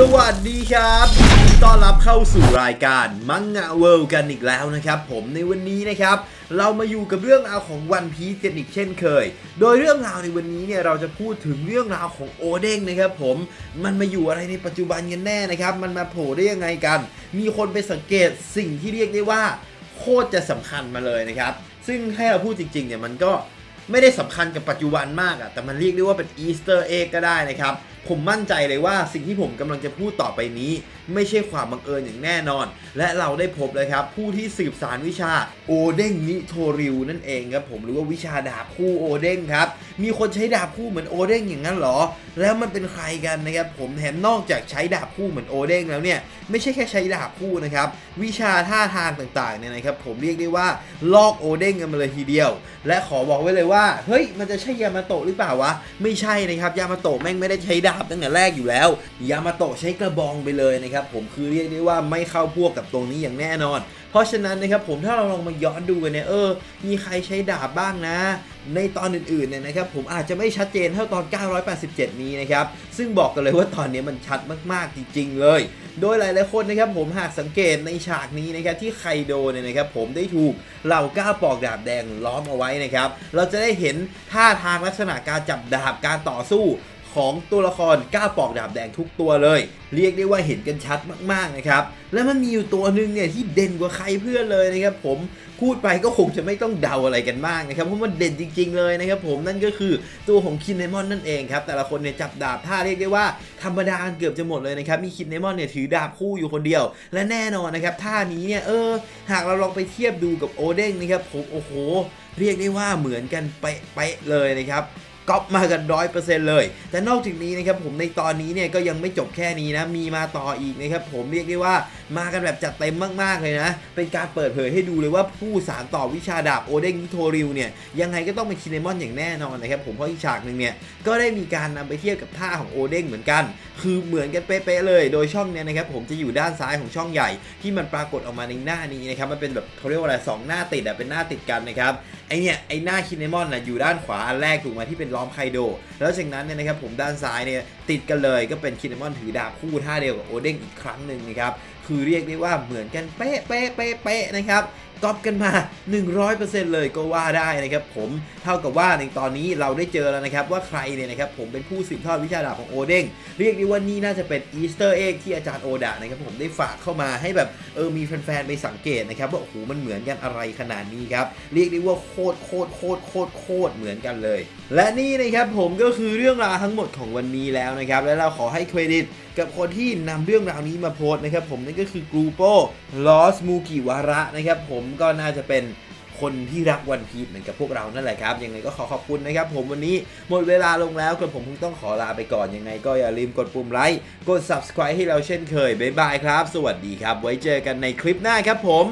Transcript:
สวัสดีครับต้อนรับเข้าสู่รายการมังงะเวิลด์กันอีกแล้วนะครับ ผมในวันนี้นะครับ เรามาอยู่กับเรื่องราวของวันพีซกันอีกเช่นเคย โดยเรื่องราวในวันนี้เนี่ยเราจะพูดถึงเรื่องราวของโอเด้งนะครับ ผมมันมาอยู่อะไรในปัจจุบันกันแน่นะครับ มันมาโผล่ได้ยังไงกัน มีคนไปสังเกตสิ่งที่เรียกได้ว่า โคตรจะสำคัญมาเลยนะครับ ซึ่งให้เราพูดจริงๆเนี่ยมันก็ ไม่ได้สำคัญกับปัจจุบันมากอะแต่มันเรียกได้ว่าเป็นอีสเตอร์เอ็กก็ได้นะครับ ผมมั่นใจเลยว่าสิ่งที่ผมกำลังจะพูดต่อไปนี้ ไม่ใช่ความบังเอิญอย่างแน่นอน และเราได้พบเลยครับ ผู้ที่สืบสารวิชาโอเด้งนิโทริวนั่นเองครับผมหรือว่าวิชาดาบคู่โอเด้งครับ มีคนใช้ดาบคู่เหมือนโอเด้งอย่างนั้นเหรอ แล้วมันเป็นใครกันนะครับผมแถมนอกจากใช้ดาบคู่เหมือนโอเด้งแล้วเนี่ยไม่ใช่แค่ใช้ดาบคู่นะครับวิชาท่าทางต่างๆเนี่ยนะครับผมเรียกได้ว่าลอกโอเด้งกันมาเลยทีเดียว และขอบอกไว้เลยว่าว่า เฮ้ย มันจะใช่ยามาโตะหรือเปล่าวะ ไม่ใช่นะครับ ยามาโตะแม่งไม่ได้ใช้ดาบตั้งแต่แรกอยู่แล้ว ยามาโตะใช้กระบองไปเลยนะครับผมคือเรียกได้ว่าไม่เข้าพวกกับตรงนี้อย่างแน่นอน เพราะฉะนั้นนะครับผมถ้าเราลองมาย้อนดูกันเนี่ยเออ มีใครใช้ดาบบ้างนะ ในตอนอื่นๆเนี่ยนะครับผมอาจจะไม่ชัดเจนเท่าตอน 987 นี้นะครับ ซึ่งบอกกันเลยว่าตอนนี้มันชัดมากๆจริง ๆ เลย โดยหลายๆคนนะครับผมหากสังเกตในฉากนี้นะครับที่ไคโดเนี่ยนะครับผมได้ถูกเหล่าก้าวปอกดาบแดงล้อมเอาไว้นะครับเราจะได้เห็นท่าทางลักษณะการจับดาบการต่อสู้ ของตัวละครก้าปอกดาบแดงทุกตัวเลย เรียกได้ว่าเห็นกันชัดมากๆนะครับ และมันมีอยู่ตัวหนึ่งเนี่ยที่เด่นกว่าใครเพื่อนเลยนะครับผมพูดไปก็คงจะไม่ต้องเดาอะไรกันมากนะครับเพราะมันเด่นจริง ๆเลยนะครับผมนั่นก็คือตัวของคินเนมอนนั่นเองครับแต่ละคนเนี่ยจับดาบท่าเรียกได้ว่าธรรมดาเกือบจะหมดเลยนะครับมีคินเนมอนเนี่ยถือดาบคู่อยู่คนเดียว และแน่นอนนะครับท่านี้เนี่ยเออหากเราลองไปเทียบดูกับโอเด้งนะครับผมโอ้โห เรียกได้ว่าเหมือนกันเป๊ะเลยนะครับ ก๊อปมากันร้อยเปอร์เซ็นต์เลย แต่นอกจากนี้นะครับผมในตอนนี้เนี่ยก็ยังไม่จบแค่นี้นะมีมาต่ออีกนะครับผมเรียกได้ว่ามากันแบบจัดเต็มมากๆเลยนะ เป็นการเปิดเผยให้ดูเลยว่าผู้สารต่อวิชาดาบโอเด้งนิโทริวเนี่ยยังไงก็ต้องเป็นคินเนมอนอย่างแน่นอนนะครับผมเพราะอีกฉากหนึ่งเนี่ยก็ได้มีการนำไปเทียบกับท่าของโอเด้งเหมือนกัน คือเหมือนกันเป๊ะๆเลย โดยช่องเนี่ยนะครับผมจะอยู่ด้านซ้ายของช่องใหญ่ ที่มันปรากฏออกมาในหน้านี้นะครับมันเป็นแบบเขาเรียกว่าอะไรสองหน้าติดอะเป็นหน้าติดกันนะครับไอเนี่ยไอหน้าคินเนมอนนะอยู่ด้านขวาอันแรกถูกไหมที่เป็นล้อมไคโด แล้วจากนั้นเนี่ยนะครับผมด้านซ้ายเนี่ยติดกันเลยก็เป็นคินเนมอนถือดาบคู่ท่าเดียวกับโอเด้งอีกครั้งหนึ่งนะครับคือเรียกได้ว่าเหมือนกันเป๊ะเป๊ะเป๊ะเป๊ะนะครับก๊อปกันมา 100%เลยก็ว่าได้นะครับผมเท่ากับว่าในตอนนี้เราได้เจอแล้วนะครับว่าใครเนี่ยนะครับผมเป็นผู้สืบทอดวิชาดาบของโอเด้งเรียกได้ว่านี่น่าจะเป็นอีสเตอร์เอ็กที่อาจารย์โอดะนะครับผมได้ฝากเข้ามาให้แบบเออมีแฟนๆไปสังเกตนะครับว่าโอ้โหมันเหมือนกันอะไรขนาดนี้ครับเรียกได้ว่าโคคตรโคตรโคตรโคตรโคตรเหมือนกันเลย และนี่นะครับผมก็คือเรื่องราวทั้งหมดของวันนี้แล้วนะครับ และเราขอให้เครดิตกับคนที่นำเรื่องราวนี้มาโพสต์นะครับผมนั่นก็คือกรูโปลอสมูกิวาระนะครับผมก็น่าจะเป็นคนที่รักวันพีชเหมือนกับพวกเรานั่นแหละครับ ยังไงก็ขอขอบคุณนะครับ ผมวันนี้หมดเวลาลงแล้วกระผมคงต้องขอลาไปก่อน ยังไงก็อย่าลืมกดปุ่มไลค์ กด subscribe ให้เราเช่นเคย บ๊ายบายครับ สวัสดีครับ ไว้เจอกันในคลิปหน้าครับผม